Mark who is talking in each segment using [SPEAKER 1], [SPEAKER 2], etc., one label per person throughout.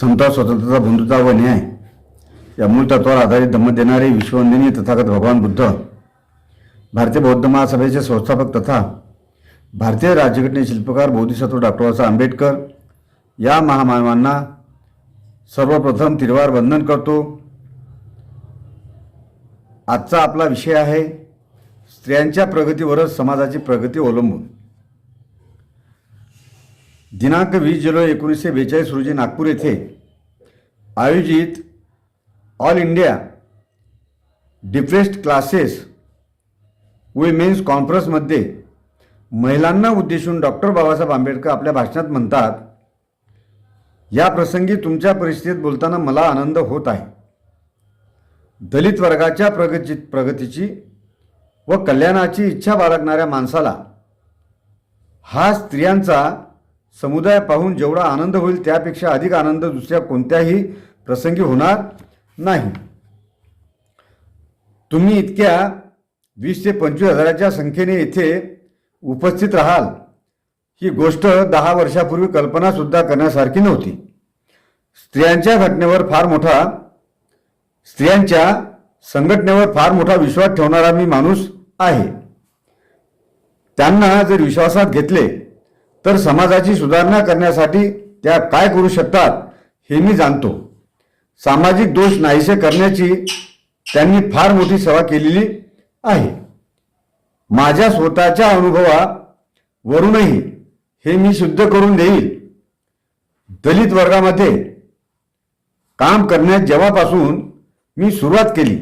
[SPEAKER 1] समता स्वतंत्रता बंधुता व न्याय या मूळ तत्वावर आधारित धम्म देणारे विश्ववंदनीय तथागत भगवान बुद्ध भारतीय बौद्ध महासभेचे संस्थापक तथा भारतीय राज्यघटने शिल्पकार बोधिसत्व डॉक्टर बाबासाहेब आंबेडकर या महामानवांना सर्वप्रथम तिरवार वंदन करतो. आजचा आपला विषय आहे स्त्रियांच्या प्रगतीवरच समाजाची प्रगती अवलंबून. दिनांक वीस जुलै एकोणीसशे बेचाळीस रोजी नागपूर येथे आयोजित all India depressed classes women's कॉन्फरन्समध्ये महिलांना उद्देशून डॉक्टर बाबासाहेब आंबेडकर आपल्या भाषणात म्हणतात या प्रसंगी तुमच्या परिस्थितीत बोलताना मला आनंद होत आहे. दलित वर्गाच्या प्रगती प्रगतीची व कल्याणाची इच्छा बाळगणाऱ्या माणसाला हा स्त्रियांचा समुदाय पाहून जेवढा आनंद होईल त्यापेक्षा अधिक आनंद दुसऱ्या कोणत्याही प्रसंगी होणार नाही. तुम्ही इतक्या वीस ते पंचवीस हजाराच्या संख्येने येथे उपस्थित राहाल. ही गोष्ट दहा वर्षापूर्वी कल्पनासुद्धा करण्यासारखी नव्हती. स्त्रियांच्या घटनेवर फार मोठा स्त्रियांच्या संघटनेवर फार मोठा विश्वास ठेवणारा मी माणूस आहे. त्यांना जर विश्वासात घेतले तर समाजाची सुधारणा करण्यासाठी त्या काय करू शकतात हे मी जाणतो. सामाजिक दोष नाहीसे करण्याची त्यांनी फार मोठी सेवा केलेली आहे. माझ्या स्वतःच्या अनुभवावरूनही हे मी सिद्ध करून देईल. दलित वर्गामध्ये काम करण्यात जेव्हापासून मी सुरुवात केली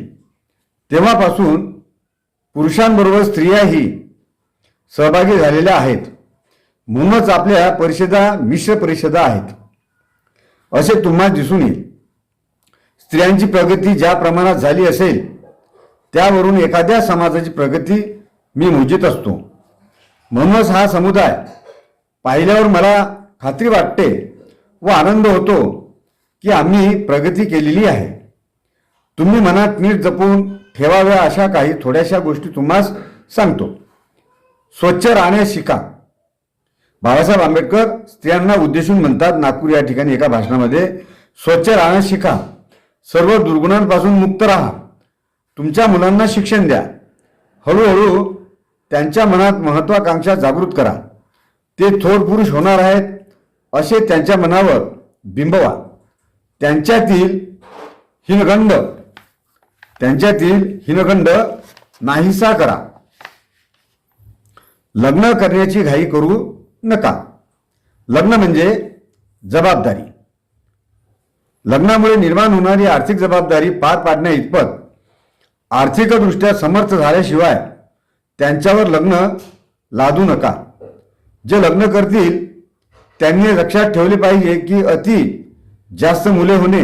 [SPEAKER 1] तेव्हापासून पुरुषांबरोबर स्त्रियाही सहभागी झालेल्या आहेत. म्हणूनच आपल्या परिषदा मिश्र परिषदा आहेत. असे तुम्हाला दिसून येईल. स्त्रियांची प्रगती ज्या प्रमाणात झाली असेल त्यावरून एखाद्या समाजाची प्रगती मी मोजित असतो. म्हणूनच हा समुदाय पाहिल्यावर मला खात्री वाटते व आनंद होतो की आम्ही प्रगती केलेली आहे. तुम्ही मनात नीट जपून ठेवाव्या अशा काही थोड्याशा गोष्टी तुम्हास सांगतो. स्वच्छ राहण्यास शिका. बाबासाहेब आंबेडकर स्त्रियांना उद्देशून म्हणतात नागपूर या ठिकाणी एका भाषणामध्ये स्वच्छ राहण्यास शिका. सर्व दुर्गुणांपासून मुक्त राहा. तुमच्या मुलांना शिक्षण द्या. हळूहळू त्यांच्या मनात महत्वाकांक्षा जागृत करा. ते थोर पुरुष होणार आहेत असे त्यांच्या मनावर बिंबवा. त्यांच्यातील हिनगंड त्यांच्यातील हिनगंड नाहीसा करा. लग्न करण्याची घाई करू नका. लग्न म्हणजे जबाबदारी. लग्नामुळे निर्माण होणारी आर्थिक जबाबदारी पार पाडण्या इतपत आर्थिकदृष्ट्या समर्थ झाल्याशिवाय त्यांच्यावर लग्न लादू नका. जे लग्न करतील त्यांनी लक्षात ठेवले पाहिजे की अति जास्त मुले होणे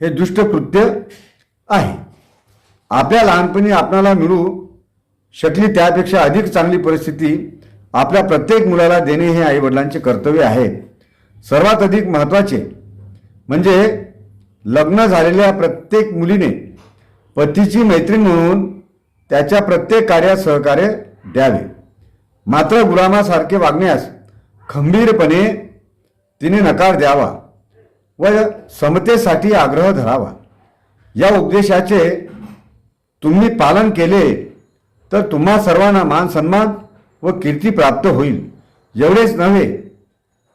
[SPEAKER 1] हे दुष्ट कृत्य आहे. आपल्या लहानपणी आपणाला मिळू शकली त्यापेक्षा अधिक चांगली परिस्थिती आपल्या प्रत्येक मुलाला देणे हे आईवडिलांचे कर्तव्य आहे. सर्वात अधिक महत्त्वाचे म्हणजे लग्न झालेल्या प्रत्येक मुलीने पतीची मैत्रीण म्हणून त्याच्या प्रत्येक कार्यात सहकार्य द्यावे. मात्र गुलामासारखे वागण्यास खंबीरपणे तिने नकार द्यावा व समतेसाठी आग्रह धरावा. या उपदेशाचे तुम्ही पालन केले तर तुम्हा सर्वांना मान सन्मान व कीर्ती प्राप्त होईल. एवढेच नव्हे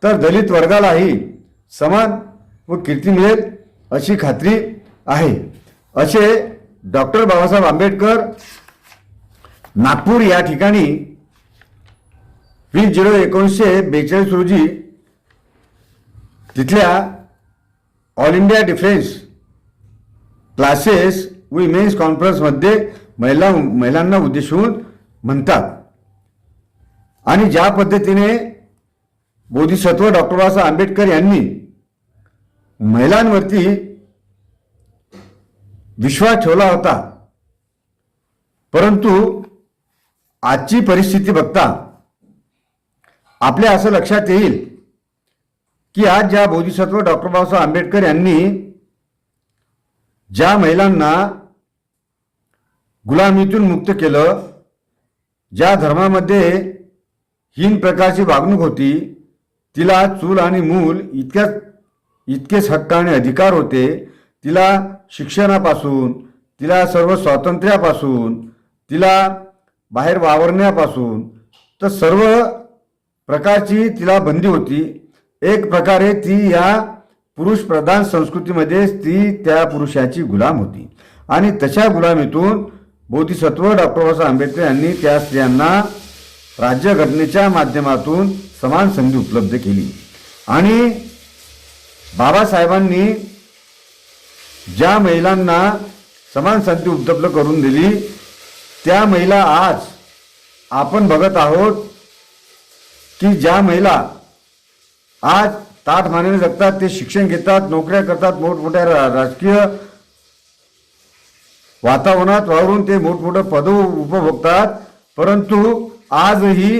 [SPEAKER 1] तर दलित वर्गालाही समान व कीर्ती मिळेल अशी खात्री आहे. असे डॉक्टर बाबासाहेब आंबेडकर नागपूर या ठिकाणी वीस झिरो एकोणीसशे बेचाळीस रोजी तिथल्या all India defence classes women's कॉन्फरन्समध्ये महिला महिलांना उद्देशून म्हणतात. आणि ज्या पद्धतीने बोधिसत्व डॉक्टर बाबासाहेब आंबेडकर यांनी महिलांवरती विश्वास ठेवला होता परंतु आजची परिस्थिती बघता आपल्या असं लक्षात येईल की आज ज्या बोधिसत्व डॉक्टर बाबासाहेब आंबेडकर यांनी ज्या महिलांना गुलामीतून मुक्त केलं ज्या धर्मामध्ये हीन प्रकारची वागणूक होती. तिला चूल आणि मूल इतक्याच इतकेच हक्क आणि अधिकार होते. तिला शिक्षणापासून तिला सर्व स्वातंत्र्यापासून तिला बाहेर वावरण्यापासून तर सर्व प्रकारची तिला बंदी होती. एक प्रकारे ती या पुरुष प्रधान संस्कृतीमध्ये ती त्या पुरुषाची गुलाम होती. आणि तशा गुलामीतून बोधिसत्व डॉक्टर बाबासाहेब आंबेडकर यांनी त्या स्त्रियांना राज्यघटनेच्या माध्यमातून समान संधी उपलब्ध केली. आणि बाबासाहेबांनी ज्या महिलांना समान संधी उपलब्ध करून दिली त्या महिला आज आपण बघत आहोत की ज्या महिला आज ताठ मानेने जगतात ते शिक्षण घेतात नोकऱ्या करतात मोठमोठ्या रा- राजकीय वातावरणात वावरून ते मोठमोठं पद उपभोगतात परंतु आजही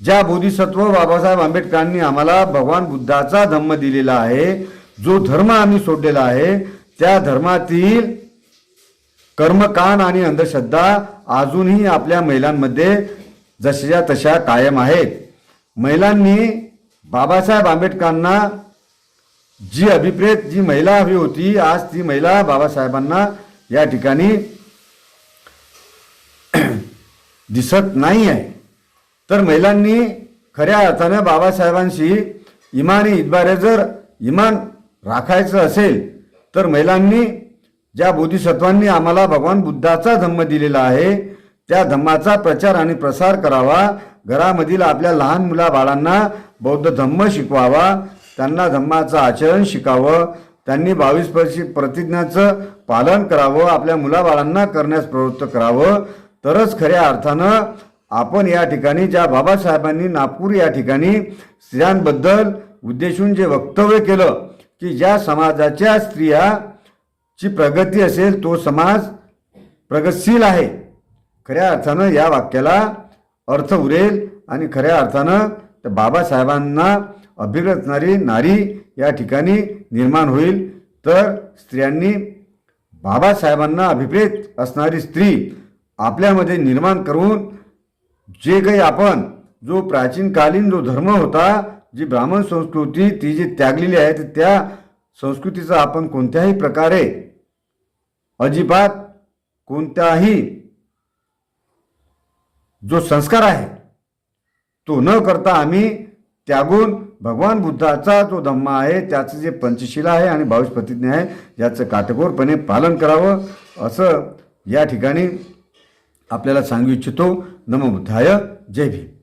[SPEAKER 1] ज्या बोधिसत्व बाबासाहेब आंबेडकरांनी आम्हाला भगवान बुद्धाचा धम्म दिलेला आहे जो धर्म आम्ही सोडलेला आहे त्या धर्मातील कर्मकांड आणि अंधश्रद्धा अजूनही आपल्या महिलांमध्ये जशाच्या तशा कायम आहेत. महिलांनी बाबासाहेब आंबेडकरांना जी अभिप्रेत जी महिला हवी होती आज ती महिला बाबासाहेबांना या ठिकाणी दिसत नाही आहे तर महिलांनी खऱ्या अर्थानं बाबासाहेबांशी इमानी इतबारे जर इमान राखायचं असेल तर महिलांनी ज्या बोधिसत्वांनी आम्हाला भगवान बुद्धाचा धम्म दिलेला आहे त्या धम्माचा प्रचार आणि प्रसार करावा घरामधील आपल्या लहान मुला बाळांना बौद्ध धम्म शिकवावा त्यांना धम्माचं आचरण शिकावं त्यांनी बावीस प्रतिज्ञाचं पालन करावं आपल्या मुलाबाळांना करण्यास प्रवृत्त करावं तरच खऱ्या अर्थानं आपण या ठिकाणी ज्या बाबासाहेबांनी नागपूर या ठिकाणी स्त्रियांबद्दल उद्देशून जे वक्तव्य केलं की ज्या समाजाच्या स्त्रिया ची प्रगती असेल तो समाज प्रगतशील आहे. खऱ्या अर्थानं या वाक्याला अर्थ उरेल आणि खऱ्या अर्थानं तर बाबासाहेबांना अभिरचणारी नारी या ठिकाणी निर्माण होईल. तर स्त्रियांनी बाबासाहेबांना अभिप्रेत असणारी स्त्री आपल्यामध्ये निर्माण करून जे काही आपण जो प्राचीनकालीन जो धर्म होता जी ब्राह्मण संस्कृती ती जी त्यागलेली आहे तर त्या संस्कृतीचा आपण कोणत्याही प्रकारे अजिबात कोणताही जो संस्कार आहे तो न करता आम्ही त्यागून भगवान बुद्धाचा जो धम्म आहे त्याचं जे पंचशिला आहे आणि बावीस प्रतिज्ञा आहे याचं काटेकोरपणे पालन करावं असं या ठिकाणी आपल्याला सांगू इच्छितो. नमो बुद्धाय. जय भीम.